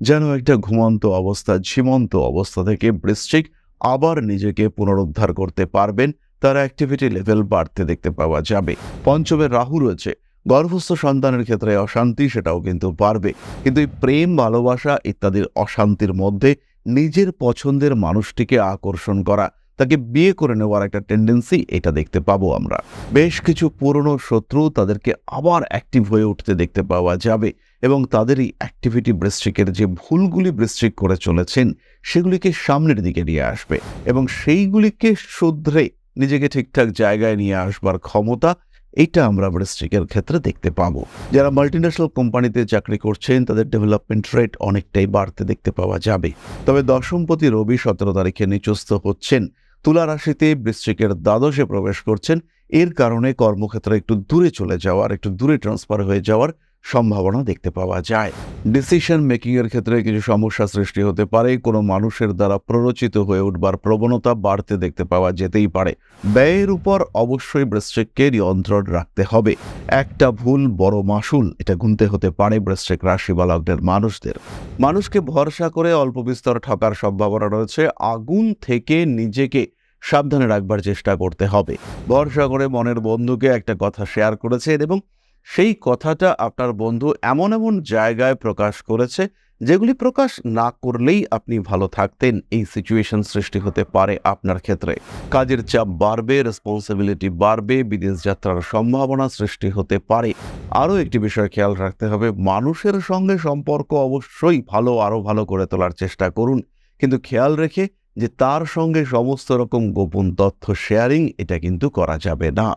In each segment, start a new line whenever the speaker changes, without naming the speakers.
যেন একটা ঘুমন্ত অবস্থা, ঝিমন্ত অবস্থা থেকে বৃশ্চিক আবার নিজেকে পুনরুদ্ধার করতে পারবেন। তার অ্যাক্টিভিটি লেভেল বাড়তে দেখতে পাওয়া যাবে। পঞ্চমে রাহু রয়েছে। গর্ভস্থ সন্তানের ক্ষেত্রে অশান্তি সেটাও কিন্তু পারবে কিন্তু এই প্রেম, ভালোবাসা ইত্যাদির অশান্তির মধ্যে নিজের পছন্দের মানুষটিকে আকর্ষণ করা তাকে বিয়ে করে নেওয়ার একটা টেন্ডেন্সি এটা দেখতে পাবো আমরা। বেশ কিছু পুরনো শত্রু তাদেরকে আবার অ্যাক্টিভ হয়ে উঠতে দেখতে পাওয়া যাবে এবং তাদের এই অ্যাক্টিভিটি বৃশ্চিকের যে ভুলগুলি বৃশ্চিক করে চলেছেন সেগুলিকে সামনের দিকে নিয়ে আসবে এবং সেইগুলিকে শুধরে নিজেকে ঠিকঠাক জায়গায় নিয়ে আসবার ক্ষমতা এটা আমরা বৃশ্চিকের ক্ষেত্রে দেখতে পাবো। যারা মাল্টিন্যাশনাল কোম্পানিতে চাকরি করছেন, তাদের ডেভেলপমেন্ট রেট অনেকটাই বাড়তে দেখতে পাওয়া যাবে। তবে দশমপতি রবি সতেরো তারিখে নিচস্থ হচ্ছেন। তুলা রাশিতে বৃশ্চিকের দ্বাদশে প্রবেশ করছেন। এর কারণে কর্মক্ষেত্রে একটু দূরে চলে যাওয়ার, একটু দূরে ট্রান্সফার হয়ে যাওয়ার সম্ভাবনা দেখতে পাওয়া যায়। ডিসিশন মেকিং এর ক্ষেত্রে কিছু সমস্যা সৃষ্টি হতে পারে। কোনো মানুষের দ্বারা প্ররোচিত হয়ে উঠবার প্রবণতা বাড়তে দেখতে পাওয়া যেতেই পারে। ব্যয়ের উপর অবশ্যই বৃশ্চিককে নিয়ন্ত্রণ রাখতে হবে। একটা ভুল বড় মাসুল, এটা গুনতে হতে পারে বৃশ্চিক রাশি বা লগ্নের মানুষদের। মানুষকে ভরসা করে অল্প বিস্তর ঠকার সম্ভাবনা রয়েছে। আগুন থেকে নিজেকে সাবধানে রাখবার চেষ্টা করতে হবে। ভরসা করে মনের বন্ধুকে একটা কথা শেয়ার করেছেন এবং সেই কথাটা আপনার বন্ধু এমন এমন জায়গায় প্রকাশ করেছে যেগুলি প্রকাশ না করলেই আপনি ভালো থাকতেন এই সিচুয়েশন সৃষ্টি হতে পারে আপনার ক্ষেত্রে। কাজের চাপ বাড়বে রেসপন্সিবিলিটি বাড়বে, বিদেশ যাত্রার সম্ভাবনা সৃষ্টি হতে পারে। আরও একটি বিষয় খেয়াল রাখতে হবে, মানুষের সঙ্গে সম্পর্ক অবশ্যই ভালো, আরও ভালো করে তোলার চেষ্টা করুন। কিন্তু খেয়াল রেখে যে তার সঙ্গে সমস্ত রকম গোপন তথ্য শেয়ারিং এটা কিন্তু করা যাবে না।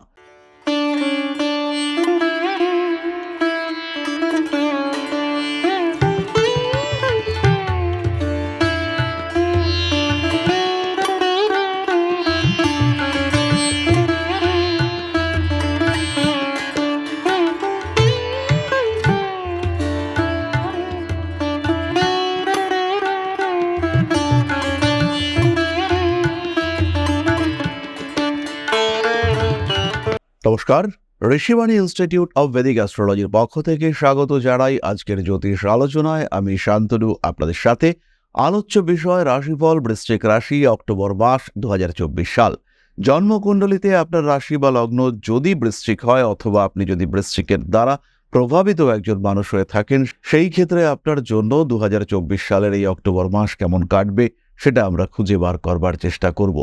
নমস্কার, ঋষিবাণী ইনস্টিটিউট অব ভেদিক অ্যাস্ট্রোলজির পক্ষ থেকে স্বাগত জানাই আজকের জ্যোতিষ আলোচনায়। আমি শান্তনু, আপনাদের সাথে আলোচ্য বিষয় রাশিফল বৃশ্চিক রাশি, অক্টোবর মাস দু হাজার চব্বিশ সাল। জন্মকুণ্ডলিতে আপনার রাশি বা লগ্ন যদি বৃশ্চিক হয় অথবা আপনি যদি বৃশ্চিকের দ্বারা প্রভাবিত একজন মানুষ হয়ে থাকেন, সেই ক্ষেত্রে আপনার জন্য দু হাজার চব্বিশ সালের এই অক্টোবর মাস কেমন কাটবে, সেটা আমরা খুঁজে বার করবার চেষ্টা করব।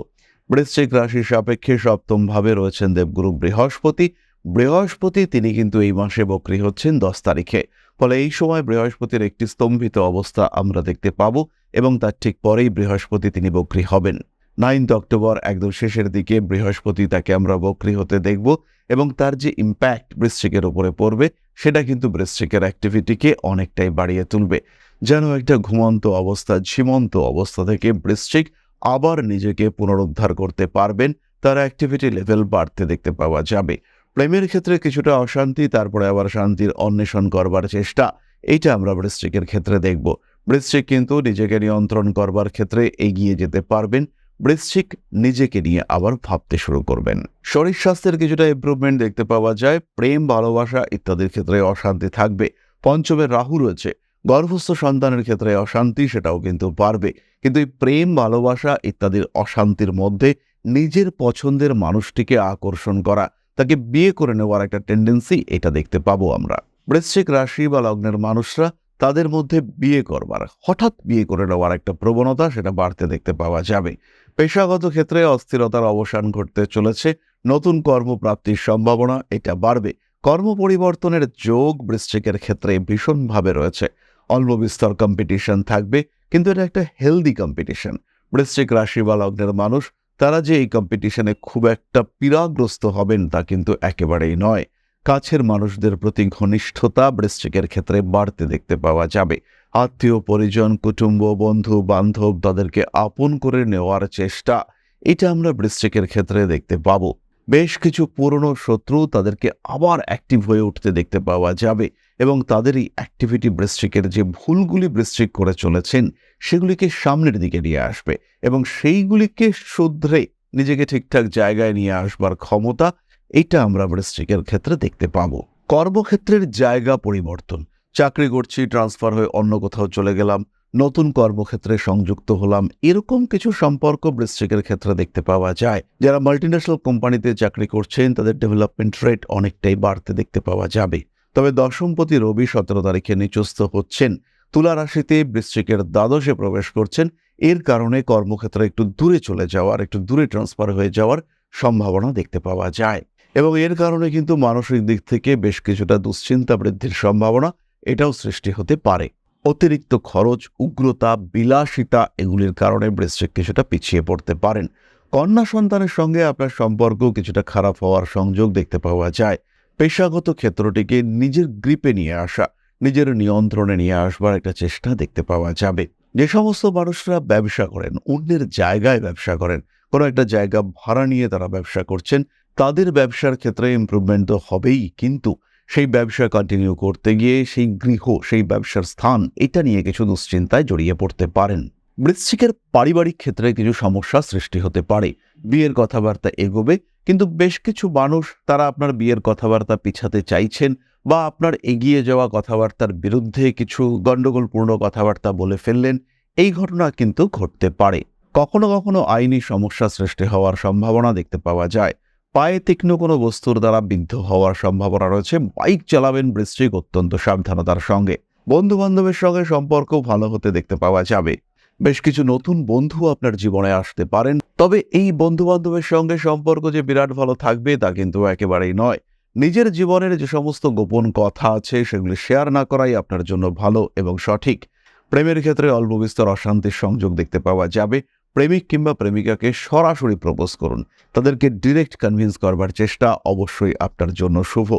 বৃশ্চিক রাশির সাপেক্ষে সপ্তম ভাবে রয়েছেন দেবগুরু বৃহস্পতি। বৃহস্পতি তিনি কিন্তু এই মাসে বক্রি হচ্ছেন দশ তারিখে। ফলে এই সময় বৃহস্পতির একটি স্তম্ভিত অবস্থা আমরা দেখতে পাব এবং তার ঠিক পরেই বৃহস্পতি তিনি বক্রি হবেন। নাইন্থ অক্টোবর একদম শেষের দিকে বৃহস্পতি তাকে আমরা বক্রি হতে দেখব এবং তার যে ইম্প্যাক্ট বৃশ্চিকের উপরে পড়বে সেটা কিন্তু বৃশ্চিকের অ্যাক্টিভিটিকে অনেকটাই বাড়িয়ে তুলবে। যেন একটা ঘুমন্ত অবস্থা, ঝিমন্ত অবস্থা থেকে বৃশ্চিক আবার নিজেকে পুনরুদ্ধার করতে পারবেন, তার অ্যাক্টিভিটি লেভেল বাড়তে দেখতে পাওয়া যাবে। প্রেমের ক্ষেত্রে কিছুটা অশান্তি, তারপরে আবার শান্তির অন্বেষণ করবার চেষ্টা, এইটা আমরা বৃশ্চিকের ক্ষেত্রে দেখব। বৃশ্চিক কিন্তু নিজেকে নিয়ন্ত্রণ করবার ক্ষেত্রে এগিয়ে যেতে পারবেন, বৃশ্চিক নিজেকে নিয়ে আবার ভাবতে শুরু করবেন। শরীর স্বাস্থ্যের কিছুটা ইম্প্রুভমেন্ট দেখতে পাওয়া যায়, প্রেম, ভালোবাসা ইত্যাদির ক্ষেত্রে অশান্তি থাকবে। পঞ্চমের রাহু রয়েছে গর্ভস্থ সন্তানের ক্ষেত্রে অশান্তি সেটাও কিন্তু পারবে কিন্তু এই প্রেম, ভালোবাসা ইত্যাদির অশান্তির মধ্যে নিজের পছন্দের মানুষটিকে আকর্ষণ করা, তাকে বিয়ে করে নেওয়ার একটা টেন্ডেন্সি এটা দেখতে পাবো আমরা। বৃশ্চিক রাশি বা লগ্নের মানুষরা তাদের মধ্যে বিয়ে করবার, হঠাৎ বিয়ে করে নেওয়ার একটা প্রবণতা সেটা বাড়তে দেখতে পাওয়া যাবে। পেশাগত ক্ষেত্রে অস্থিরতার অবসান ঘটতে চলেছে, নতুন কর্মপ্রাপ্তির সম্ভাবনা এটা বাড়বে। কর্ম পরিবর্তনের যোগ বৃশ্চিকের ক্ষেত্রে ভীষণভাবে রয়েছে। অল্প বিস্তর কম্পিটিশন থাকবে, কিন্তু এটা একটা হেলদি কম্পিটিশন বৃশ্চিক রাশি বা লগ্নের মানুষ, তারা যে এই কম্পিটিশনে খুব একটা পীড়াগ্রস্ত হবেন তা কিন্তু একেবারেই নয়। কাছের মানুষদের প্রতি ঘনিষ্ঠতা বৃশ্চিকের ক্ষেত্রে বাড়তে দেখতে পাওয়া যাবে। আত্মীয়, পরিজন, কুটুম্ব, বন্ধু, বান্ধব তাদেরকে আপন করে নেওয়ার চেষ্টা, এটা আমরা বৃশ্চিকের ক্ষেত্রে দেখতে পাব। বেশ কিছু পুরনো শত্রু তাদেরকে আবার অ্যাক্টিভ হয়ে উঠতে দেখতে পাওয়া যাবে। এবং তাদের এই অ্যাক্টিভিটি বৃশ্চিকের যে ভুলগুলি বৃশ্চিক করে চলেছেন, সেগুলিকে সামনের দিকে নিয়ে আসবে এবং সেইগুলিকে শুধরে নিজেকে ঠিকঠাক জায়গায় নিয়ে আসবার ক্ষমতা এটা আমরা বৃশ্চিকের ক্ষেত্রে দেখতে পাব। কর্মক্ষেত্রের জায়গা পরিবর্তন। চাকরি করছি ট্রান্সফার হয়ে অন্য কোথাও চলে গেলাম, নতুন কর্মক্ষেত্রে সংযুক্ত হলাম, এরকম কিছু সম্পর্ক বৃশ্চিকের ক্ষেত্রে দেখতে পাওয়া যায়। যারা মাল্টিন্যাশনাল কোম্পানিতে চাকরি করছেন, তাদের ডেভেলপমেন্ট রেট অনেকটাই বাড়তে দেখতে পাওয়া যাবে। তবে দশমপতি রবি সতেরো তারিখে নিচস্থ হচ্ছেন। তুলা রাশিতে বৃশ্চিকের দ্বাদশে প্রবেশ করছেন। এর কারণে কর্মক্ষেত্রে একটু দূরে চলে যাওয়ার, একটু দূরে ট্রান্সফার হয়ে যাওয়ার সম্ভাবনা দেখতে পাওয়া যায়। এবং এর কারণে কিন্তু মানসিক দিক থেকে বেশ কিছুটা দুশ্চিন্তা বৃদ্ধির সম্ভাবনা এটাও সৃষ্টি হতে পারে। অতিরিক্ত খরচ, উগ্রতা, বিলাসিতা এগুলির কারণে বৃশ্চিক কিছুটা পিছিয়ে পড়তে পারেন। কন্যা সন্তানের সঙ্গে আপনার সম্পর্ক কিছুটা খারাপ হওয়ার সংযোগ দেখতে পাওয়া যায়। পেশাগত ক্ষেত্রটিকে নিজের গ্রিপে নিয়ে আসা, নিজের নিয়ন্ত্রণে নিয়ে আসবার একটা চেষ্টা দেখতে পাওয়া যাবে। যে সমস্ত মানুষরা ব্যবসা করেন, অন্যের জায়গায় ব্যবসা করেন, কোনো একটা জায়গা ভাড়া নিয়ে তারা ব্যবসা করছেন, তাদের ব্যবসার ক্ষেত্রে ইমপ্রুভমেন্ট তো হবেই, কিন্তু সেই ব্যবসা কন্টিনিউ করতে গিয়ে সেই গৃহ, সেই ব্যবসার স্থান, এটা নিয়ে কিছু দুশ্চিন্তায় জড়িয়ে পড়তে পারেন। বৃশ্চিকের পারিবারিক ক্ষেত্রে কিছু সমস্যা সৃষ্টি হতে পারে। বিয়ের কথাবার্তা এগোবে কিন্তু বেশ কিছু মানুষ তারা আপনার বিয়ের কথাবার্তা পিছাতে চাইছেন বা আপনার এগিয়ে যাওয়া কথাবার্তার বিরুদ্ধে কিছু গণ্ডগোলপূর্ণ কথাবার্তা বলে ফেললেন, এই ঘটনা কিন্তু ঘটতে পারে। কখনো কখনো আইনি সমস্যা সৃষ্টি হওয়ার সম্ভাবনা দেখতে পাওয়া যায়। পায়ে তীক্ষ্ণ কোনো বস্তুর দ্বারা বিদ্ধ হওয়ার সম্ভাবনা রয়েছে, বাইক চালাবেন বৃশ্চিক অত্যন্ত সাবধানতার সঙ্গে। বন্ধু বান্ধবের সঙ্গে সম্পর্ক ভালো হতে দেখতে পাওয়া যাবে। বেশ কিছু নতুন বন্ধু আপনার জীবনে আসতে পারেন। তবে এই বন্ধু বান্ধবের সঙ্গে সম্পর্ক যে বিরাট ভালো থাকবে তা কিন্তু একেবারেই নয়। নিজের জীবনের যে সমস্ত গোপন কথা আছে সেগুলি শেয়ার না করাই আপনার জন্য ভালো এবং সঠিক। প্রেমের ক্ষেত্রে অল্প বিস্তর অশান্তির সংযোগ দেখতে পাওয়া যাবে। প্রেমিক কিংবা প্রেমিকাকে সরাসরি প্রপোজ করুন। তাদেরকে ডিরেক্ট কনভিন্স করবার চেষ্টা অবশ্যই আপনার জন্য শুভ।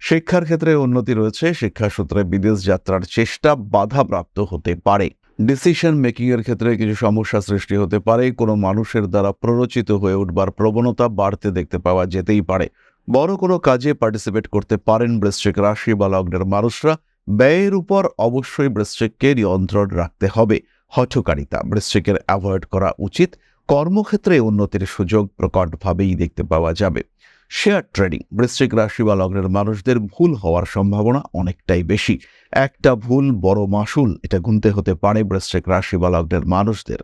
শিক্ষার ক্ষেত্রে উন্নতি রয়েছে। শিক্ষাসূত্রে বিদেশ যাত্রার চেষ্টা বাধাপ্রাপ্ত হতে পারে। ডিসিশন মেকিংয়ের ক্ষেত্রে কিছু সমস্যা সৃষ্টি হতে পারে। কোনো মানুষের দ্বারা প্ররোচিত হয়ে উঠবার প্রবণতা বাড়তে দেখতে পাওয়া যেতেই পারে। বড় কোনো কাজে পার্টিসিপেট করতে পারেন বৃশ্চিক রাশি বা লগ্নের মানুষরা। ব্যয়ের উপর অবশ্যই বৃশ্চিককে নিয়ন্ত্রণ রাখতে হবে। হঠকারিতা, বৃশ্চিকের অ্যাভয়েড করা উচিত। কর্মক্ষেত্রে উন্নতির সুযোগ প্রকটভাবেই দেখতে পাওয়া যাবে। শেয়ার ট্রেডিং বৃশ্চিক রাশি বা লগ্নের মানুষদের ভুল হওয়ার সম্ভাবনা অনেকটাই বেশি। একটা ভুল বড় মাসুল, এটা গুনতে হতে পারে বৃশ্চিক রাশি বা লগ্নের মানুষদের।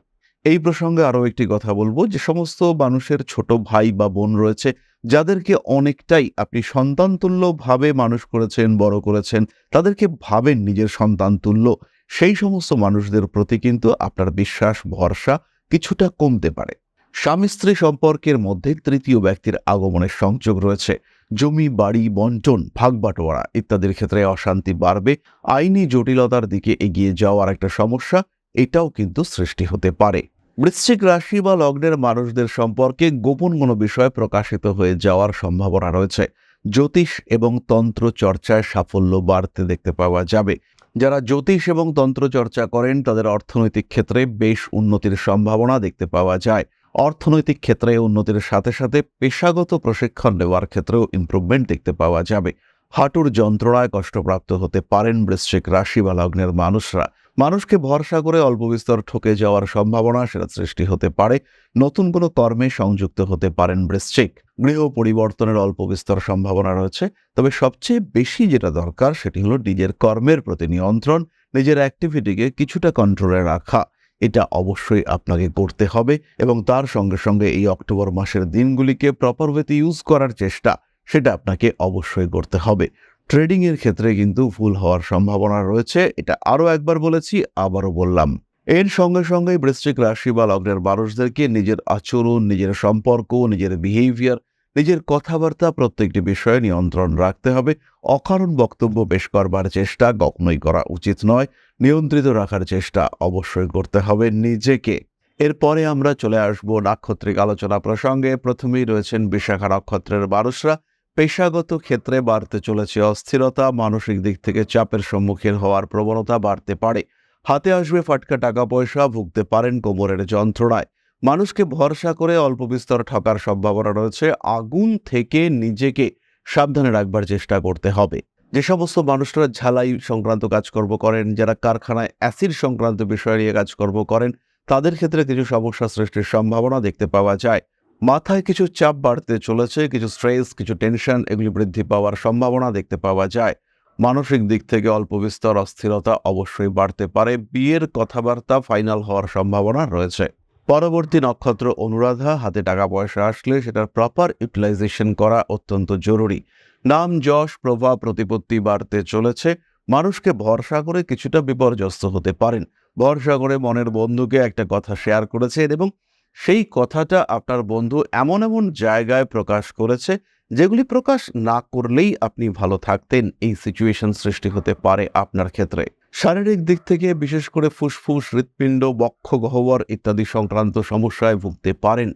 এই প্রসঙ্গে আরও একটি কথা বলব যে সমস্ত মানুষের ছোট ভাই বা বোন রয়েছে, যাদেরকে অনেকটাই আপনি সন্তানতুল্যভাবে মানুষ করেছেন, বড় করেছেন, তাদেরকে ভাবেন নিজের সন্তানতুল্য সেই সমস্ত মানুষদের প্রতি কিন্তু আপনার বিশ্বাস, ভরসা কিছুটা কমতে পারে। স্বামী স্ত্রী সম্পর্কের মধ্যে তৃতীয় ব্যক্তির আগমনের সংযোগ রয়েছে। জমি, বাড়ি, বন্টন ভাগবাটোয়ারা ইত্যাদির ক্ষেত্রে অশান্তি বাড়বে। আইনি জটিলতার দিকে এগিয়ে যাওয়ার একটা সমস্যা, এটাও কিন্তু সৃষ্টি হতে পারে। বৃশ্চিক রাশি বা লগ্নের মানুষদের সম্পর্কে গোপন কোনো বিষয় প্রকাশিত হয়ে যাওয়ার সম্ভাবনা রয়েছে। জ্যোতিষ এবং তন্ত্র চর্চায় সাফল্য বাড়তে দেখতে পাওয়া যাবে। যারা জ্যোতিষ এবং তন্ত্র চর্চা করেন, তাদের অর্থনৈতিক ক্ষেত্রে বেশ উন্নতির সম্ভাবনা দেখতে পাওয়া যায়। অর্থনৈতিক ক্ষেত্রে উন্নতির সাথে সাথে পেশাগত প্রশিক্ষণ নেওয়ার ক্ষেত্রেও ইমপ্রুভমেন্ট দেখতে পাওয়া যাবে। হাঁটুর যন্ত্রণায় কষ্টপ্রাপ্ত হতে পারেন বৃশ্চিক রাশি বা লগ্নের মানুষরা। মানুষকে ভরসা করে অল্প বিস্তর ঠকে যাওয়ার সম্ভাবনা সেটা সৃষ্টি হতে পারে। নতুন কোনো কর্মে সংযুক্ত হতে পারেন বৃশ্চিক। গৃহ পরিবর্তনের অল্প বিস্তর সম্ভাবনা রয়েছে। তবে সবচেয়ে বেশি যেটা দরকার সেটি হলো নিজের কর্মের প্রতি নিয়ন্ত্রণ, নিজের অ্যাক্টিভিটিকে কিছুটা কন্ট্রোলে রাখা। এটা অবশ্যই আপনাকে করতে হবে এবং তার সঙ্গে সঙ্গে এই অক্টোবর মাসের দিনগুলিকে প্রপার ওয়েতে ইউজ করার চেষ্টা, সেটা আপনাকে অবশ্যই করতে হবে। ট্রেডিং এর ক্ষেত্রে কিন্তু ভুল হওয়ার সম্ভাবনা রয়েছে, এটা আরও একবার বলেছি, আবারও বললাম। এর সঙ্গে সঙ্গেই বৃশ্চিক রাশি বা লগ্নের মানুষদেরকে নিজের আচরণ, নিজের সম্পর্ক, নিজের বিহেভিয়ার নিজের কথাবার্তা প্রত্যেকটি বিষয়ে নিয়ন্ত্রণ রাখতে হবে। অকারণ বক্তব্য পেশ করবার চেষ্টা কখনোই করা উচিত নয়। নিয়ন্ত্রিত রাখার চেষ্টা অবশ্যই করতে হবে নিজেকে। এরপরে আমরা চলে আসব নাক্ষত্রিক আলোচনা প্রসঙ্গে। প্রথমেই রয়েছেন বিশাখা নক্ষত্রের মানুষরা। পেশাগত ক্ষেত্রে বাড়তে চলেছে অস্থিরতা, মানসিক দিক থেকে চাপের সম্মুখীন হওয়ার প্রবণতা বাড়তে পারে। হাতে আসবে ফাটকা টাকা পয়সা, ভুগতে পারেন কোমরের যন্ত্রণায়। মানুষকে ভরসা করে অল্প বিস্তর ঠকার সম্ভাবনা রয়েছে। আগুন থেকে নিজেকে সাবধানে রাখবার চেষ্টা করতে হবে। যে সমস্ত মানুষরা ঝালাই সংক্রান্ত কাজকর্ম করেন, যারা কারখানায় অ্যাসিড সংক্রান্ত বিষয় নিয়ে কাজকর্ম করেন, তাদের ক্ষেত্রে কিছু সমস্যা সৃষ্টির সম্ভাবনা দেখতে পাওয়া যায়। মাথায় কিছু চাপ বাড়তে চলেছে, কিছু স্ট্রেস, কিছু টেনশন, এগুলি বৃদ্ধি পাওয়ার সম্ভাবনা দেখতে পাওয়া যায়। মানসিক দিক থেকে অল্প বিস্তর অস্থিরতা অবশ্যই বাড়তে পারে। বিয়ের কথাবার্তা ফাইনাল হওয়ার সম্ভাবনা রয়েছে। পরবর্তী নক্ষত্র অনুরাধা, হাতে টাকা পয়সা আসলে সেটার প্রপার ইউটিলাইজেশন করা অত্যন্ত জরুরি। নাম, যশ, প্রভাব, প্রতিপত্তি বাড়তে চলেছে। মানুষকে ভরসা করে কিছুটা বিপর্যস্ত হতে পারেন। ভরসা করে মনের বন্ধুকে একটা কথা শেয়ার করেছেন এবং সেই কথাটা আপনার বন্ধু এমন এমন জায়গায় প্রকাশ করেছে যেগুলি প্রকাশ না করলেই আপনি ভালো থাকতেন। এই সিচুয়েশন সৃষ্টি হতে পারে আপনার ক্ষেত্রে। শারীরিক দিক থেকে বিশেষ করে ফুসফুস, হৃৎপিণ্ড, বক্ষ গহ্বর ইত্যাদি সংক্রান্ত সমস্যায় ভুগতে পারেন।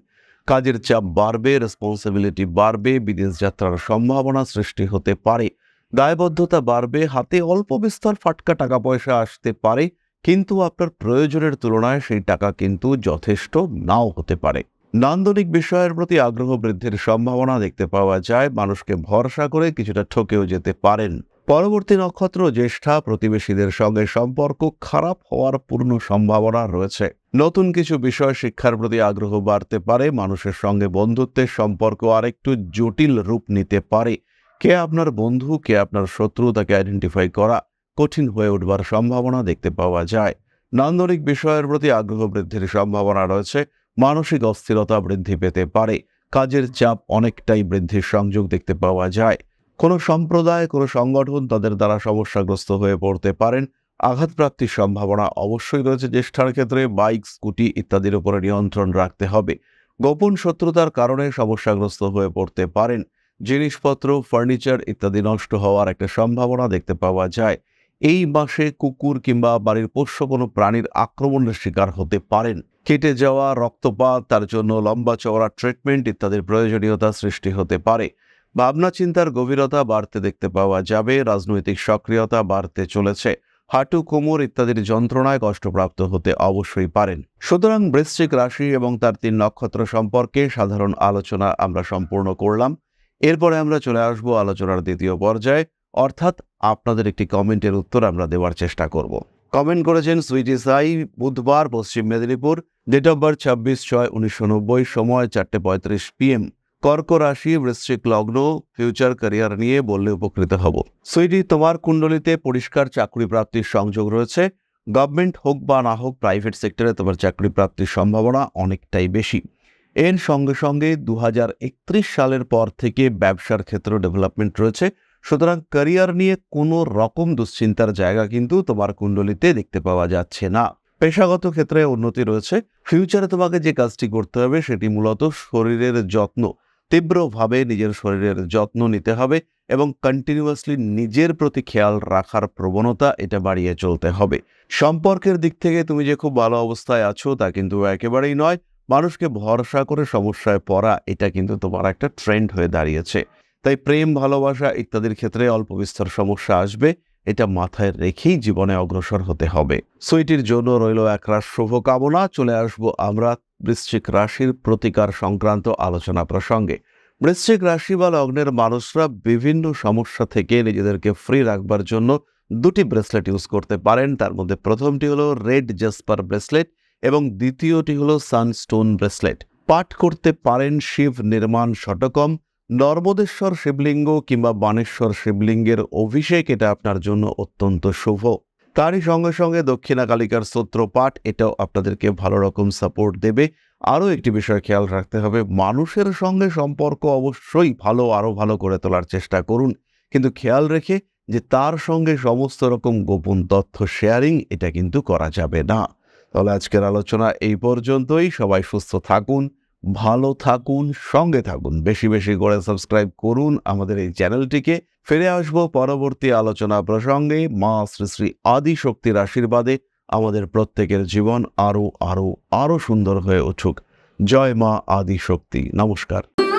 কাজের চাপ বাড়বে রেসপন্সিবিলিটি বাড়বে, বিদেশ যাত্রার সম্ভাবনা সৃষ্টি হতে পারে। দায়বদ্ধতা বাড়বে, হাতে অল্প বিস্তর ফাটকা টাকা পয়সা আসতে পারে, কিন্তু আপনার প্রয়োজনের তুলনায় সেই টাকা কিন্তু যথেষ্ট নাও হতে পারে। নান্দনিক বিষয়ের প্রতি আগ্রহ বৃদ্ধির সম্ভাবনা দেখতে পাওয়া যায়, মানুষকে ভরসা করে কিছুটা ঠকেও যেতে পারেন। পরবর্তী নক্ষত্র জ্যেষ্ঠা প্রতিবেশীদের সঙ্গে সম্পর্ক খারাপ হওয়ার পূর্ণ সম্ভাবনা রয়েছে। নতুন কিছু বিষয় শিক্ষার প্রতি আগ্রহ বাড়তে পারে, মানুষের সঙ্গে বন্ধুত্বের সম্পর্ক আরেকটু জটিল রূপ নিতে পারে। কে আপনার বন্ধু, কে আপনার শত্রু তাকে আইডেন্টিফাই করা কঠিন হয়ে উঠবার সম্ভাবনা দেখতে পাওয়া যায়। নান্দনিক বিষয়ের প্রতি আগ্রহ বৃদ্ধির সম্ভাবনা রয়েছে, মানসিক অস্থিরতা বৃদ্ধি পেতে পারে, কাজের চাপ অনেকটাই বৃদ্ধির সংযোগ দেখতে পাওয়া যায়। কোনো সম্প্রদায়, কোনো সংগঠন তাদের দ্বারা সমস্যাগ্রস্ত হয়ে পড়তে পারেন। আঘাতপ্রাপ্তির সম্ভাবনা অবশ্যই রয়েছে জ্যেষ্ঠার ক্ষেত্রে। বাইক, স্কুটি ইত্যাদির উপরে নিয়ন্ত্রণ রাখতে হবে। গোপন শত্রুতার কারণে সমস্যাগ্রস্ত হয়ে পড়তে পারেন। জিনিসপত্র, ফার্নিচার ইত্যাদি নষ্ট হওয়ার একটা সম্ভাবনা দেখতে পাওয়া যায়। এই মাসে কুকুর কিংবা বাড়ির পোষ্য কোনো প্রাণীর আক্রমণের শিকার হতে পারেন। কেটে যাওয়া রক্তপাত, তার জন্য লম্বা চওড়া ট্রিটমেন্ট ইত্যাদির প্রয়োজনীয়তা সৃষ্টি হতে পারে। ভাবনা চিন্তার গভীরতা বাড়তে দেখতে পাওয়া যাবে, রাজনৈতিক সক্রিয়তা বাড়তে চলেছে। হাঁটু, কোমর ইত্যাদির যন্ত্রণায় কষ্টপ্রাপ্ত হতে অবশ্যই পারেন। সুতরাং বৃশ্চিক রাশি এবং তার তিন নক্ষত্র সম্পর্কে সাধারণ আলোচনা আমরা সম্পূর্ণ করলাম। এরপরে আমরা চলে আসব আলোচনার দ্বিতীয় পর্যায়ে। অর্থাৎ আপনাদের একটি কমেন্টের উত্তর আমরা দেওয়ার চেষ্টা করব। কমেন্ট করেছেন সুইটি সাই, বুধবার পশ্চিম মেদিনীপুর, ডেট অফ বার্থ ছাব্বিশ ছয় উনিশশো নব্বই, সময় চারটে পঁয়ত্রিশ পিএম। কর্ক রাশি বৃশ্চিক লগ্ন ফিউচার ক্যারিয়ার নিয়ে বললে উপকৃত হব। সুইটি তোমার কুণ্ডলিতে পরিষ্কার চাকরি প্রাপ্তির সংযোগ রয়েছে। গভর্নমেন্ট হোক বা না হোক প্রাইভেট সেক্টরে তোমার চাকরি প্রাপ্তির সম্ভাবনা অনেকটাই বেশি। এর সঙ্গে সঙ্গে দু হাজার একত্রিশ সালের পর থেকে ব্যবসার ক্ষেত্রে ডেভেলপমেন্ট রয়েছে। সুতরাং ক্যারিয়ার নিয়ে কোনো রকম দুশ্চিন্তার জায়গা কিন্তু তোমার কুণ্ডলিতে দেখতে পাওয়া যাচ্ছে না। পেশাগত ক্ষেত্রে উন্নতি রয়েছে। ফিউচারে তোমাকে যে কাজটি করতে হবে, সেটি মূলত শরীরের যত্ন। তীব্রভাবে নিজের শরীরের যত্ন নিতে হবে এবং কন্টিনিউয়াসলি নিজের প্রতি খেয়াল রাখার প্রবণতা এটা বাড়িয়ে চলতে হবে। সম্পর্কের দিক থেকে তুমি যে খুব ভালো অবস্থায় আছো তা কিন্তু একেবারেই নয়। মানুষকে ভরসা করে সমস্যায় পড়া এটা কিন্তু তোমার একটা ট্রেন্ড হয়ে দাঁড়িয়েছে। তাই প্রেম, ভালোবাসা ইত্যাদির ক্ষেত্রে অল্প বিস্তর সমস্যা আসবে। এটা মাথায় রেখেই জীবনে অগ্রসর হতে হবে। সুইটির জন্য রইল একরাশ শুভকামনা। চলে আসব আমরা বৃশ্চিক রাশির প্রতিকার সংক্রান্ত আলোচনা প্রসঙ্গে। বৃশ্চিক রাশি বা লগ্নের মানুষরা বিভিন্ন সমস্যা থেকে নিজেদেরকে ফ্রি রাখবার জন্য দুটি ব্রেসলেট ইউজ করতে পারেন। তার মধ্যে প্রথমটি হলো রেড জাসপার ব্রেসলেট এবং দ্বিতীয়টি হলো সানস্টোন ব্রেসলেট পাঠ করতে পারেন শিব নির্মাণ শটকম নর্মদেশ্বর শিবলিঙ্গ কিংবা বানেশ্বর শিবলিঙ্গের অভিষেক, এটা আপনার জন্য অত্যন্ত শুভ। তারই সঙ্গে সঙ্গে দক্ষিণা কালিকার স্তোত্র পাঠ এটাও আপনাদেরকে ভালো রকম সাপোর্ট দেবে। আরও একটি বিষয় খেয়াল রাখতে হবে, মানুষের সঙ্গে সম্পর্ক অবশ্যই ভালো, আরও ভালো করে তোলার চেষ্টা করুন। কিন্তু খেয়াল রেখে যে তার সঙ্গে সমস্ত রকম গোপন তথ্য শেয়ারিং এটা কিন্তু করা যাবে না। তাহলে আজকের আলোচনা এই পর্যন্তই, সবাই সুস্থ থাকুন। ভালো থাকুন, সঙ্গে থাকুন। বেশি বেশি করে সাবস্ক্রাইব করুন আমাদের এই চ্যানেলটিকে। ফিরে আসব পরবর্তী আলোচনা প্রসঙ্গে। মা শ্রী শ্রী আদি শক্তির আশীর্বাদে আমাদের প্রত্যেকের জীবন আরও আরও আরও সুন্দর হয়ে উঠুক। জয় মা আদি শক্তি। নমস্কার।